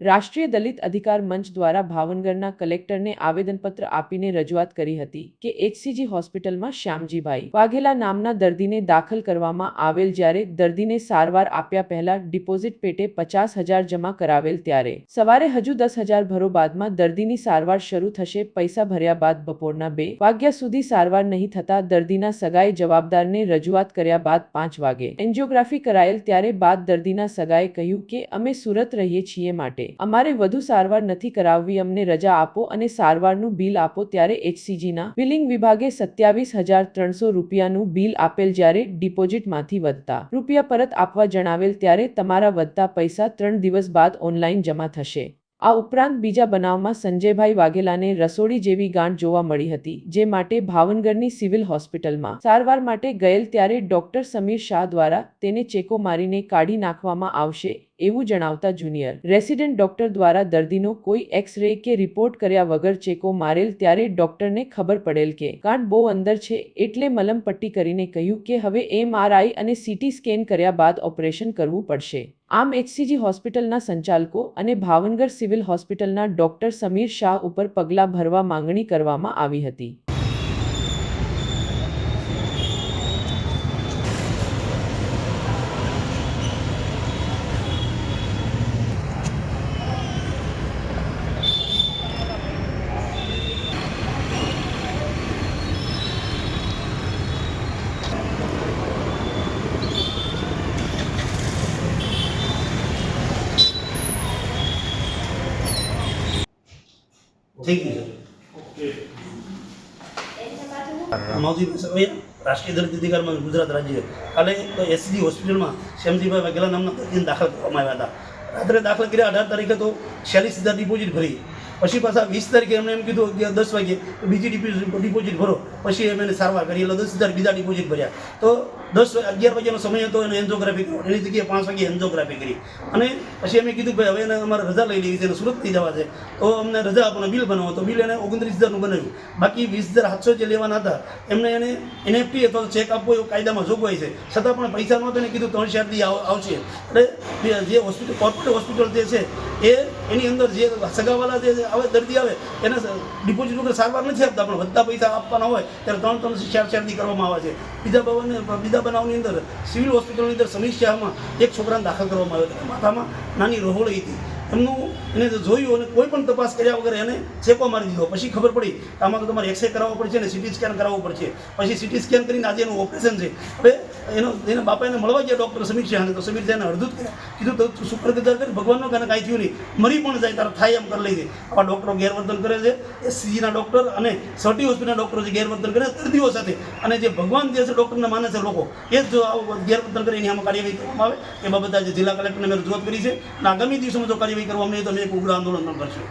રાષ્ટ્રીય દલિત અધિકાર મંચ દ્વારા ભાવનગરના કલેક્ટરને આવેદનપત્ર આપીને રજૂઆત કરી હતી કે એચસીજી હોસ્પિટલમાં શ્યામજીભાઈ વાઘેલા નામના દર્દીને દાખલ કરવામાં આવેલ જ્યારે દર્દીને સારવાર આપ્યા પહેલા ડિપોઝિટ પેટે પચાસ હજાર જમા કરાવેલ ત્યારે સવારે હજુ દસ હજાર ભરો બાદમાં દર્દીની સારવાર શરૂ થશે, પૈસા ભર્યા બાદ બપોરના બે વાગ્યા સુધી સારવાર નહીં થતા દર્દીના સગાએ જવાબદારને રજૂઆત કર્યા બાદ પાંચ વાગે એન્જિયોગ્રાફી કરાયેલ ત્યારે બાદ દર્દીના સગાએ કહ્યું કે અમે સુરત રહીએ છીએ માટે અમારે વધુ સારવાર નથી કરાવવી, અમને રજા આપો અને સારવારનું બિલ આપો ત્યારે એચસીજીના બિલિંગ વિભાગે સત્યાવીસ હજાર ત્રણસો રૂપિયાનું બિલ આપેલ જ્યારે ડિપોઝિટમાંથી વધતા. રૂપિયા પરત આપવા જણાવેલ ત્યારે તમારા વધતા પૈસા ત્રણ દિવસ બાદ ઓનલાઈન જમા થશે. આ ઉપરાંત બીજા બનાવમાં સંજયભાઈ વાઘેલાને રસોડી જેવી ગાંઠ જોવા મળી હતી, જે માટે ભાવનગરની સિવિલ હોસ્પિટલમાં. સારવાર માટે ગયેલ ત્યારે ડોક્ટર સમીર શાહ દ્વારા તેને ચેકો મારીને કાઢી નાખવામાં આવશે એવું જણાવતા જુનિયર. રેસિડેન્ટ ડોક્ટર દ્વારા દર્દીનો કોઈ એક્સ રે કે રિપોર્ટ કર્યા વગર ચેકો મારેલ ત્યારે ડોક્ટરને ખબર પડેલ કે ગાંઠ બહુ અંદર છે એટલે મલમ પટ્ટી કરીને કહ્યું કે હવે એમઆરઆઈ અને સીટી સ્કેન કર્યા બાદ ઓપરેશન કરવું પડશે. આમ એચસીજી હોસ્પિટલના સંચાલકો અને ભાવનગર સિવિલ હોસ્પિટલના ડોક્ટર સમીર શાહ ઉપર પગલાં ભરવા માંગણી કરવામાં આવી હતી. રાષ્ટ્રીય દલિત અધિકારમાં ગુજરાત રાજ્ય કાલે એસજી હોસ્પિટલમાં શ્યામજીભાઈ વાઘેલા નામના દર્દીને દાખલ કરવામાં આવ્યા હતા. રાત્રે દાખલ કર્યા અઢાર તારીખે તો છેલ્લીસ હજાર ડિપોઝિટ ભરી. પછી પાછા વીસ તારીખે એમને એમ કીધું કે દસ વાગે બીજી ડિપોઝિટ ડિપોઝિટ ભરો. પછી એમ એને સારવાર કરી. એટલે દસ હજાર બીજા ડિપોઝિટ ભર્યા. તો દસ અગિયાર વાગ્યાનો સમય હતો, એને એન્જોગ્રાફી કરો. એની જગ્યાએ પાંચ વાગે એન્જોગ્રાફી કરી. અને પછી અમે કીધું ભાઈ હવે એને અમારે રજા લઈ લેવી છે અને સુરત થઈ જવા છે. તો અમને રજા આપવાનો, બિલ બનાવો તો બિલ એને ઓગણત્રીસ હજારનું બનાવ્યું. બાકી વીસ હજાર સાતસો જે લેવાના હતા, એમને એને એનએફટી અથવા ચેક આપવો એવો કાયદામાં જોગવાઈ છે. છતાં પણ પૈસા નહોતો એને કીધું ત્રણ ચાર દી આવ- આવશે. એટલે જે હોસ્પિટલ કોર્પોરેટ હોસ્પિટલ જે છે, એ એની અંદર જે સગાવાલા જે આવે, દર્દી આવે, એને ડિપોઝિટ વગર સારવાર નથી આપતા, પણ વધતા પૈસા આપવાના હોય, ત્યારે ત્રણ ત્રણ ચાર ચારથી કરવામાં આવે છે. બીજા ભવન બીજા બનાવની અંદર, સિવિલ હોસ્પિટલની અંદર સમીક્ષામાં એક છોકરાને દાખલ કરવામાં આવ્યો હતો. માથામાં નાની રોહોળી હતી. એમનું એને જોયું અને કોઈ પણ તપાસ કર્યા વગર એને છેકો મારી દીધો. પછી ખબર પડી આમાં તો તમારે એક્સરે કરાવવો પડશે ને સિટી સ્કેન કરાવવું પડશે. પછી સિટી સ્કેન કરીને આજે એનું ઓપરેશન છે. હવે એનો એના બાપા એને મળવા ગયા ડૉક્ટર સમીર શાહને. તો સમીર શાહને અડધું જ કર્યા. કીધું, તો શુક્રગુજાર કરી, ભગવાનનો કારણે કાંઈ થયું નહીં. મરી પણ જાય, તારે થાય એમ કરી લઈ દે આવા ડૉક્ટરો ગેરવર્તન કરે છે. એસસીજીના ડૉક્ટર અને સર્ટી હોસ્પિટલના ડૉક્ટરો જે ગેરવર્તન કરે દર્દીઓ સાથે. અને જે ભગવાન જે છે ડૉક્ટરને માને છે લોકો, એ જ જો આવું ગેરવર્તન કરે, એની આમાં કાર્યવાહી કરવામાં આવે. એ બાબતે આજે જિલ્લા કલેક્ટરને મેં રજૂઆત કરી છે. અને આગામી દિવસોમાં જો કાર્યવાહી કરવા નહીં તમે એક ઉગ્ર આંદોલન પણ કરશું.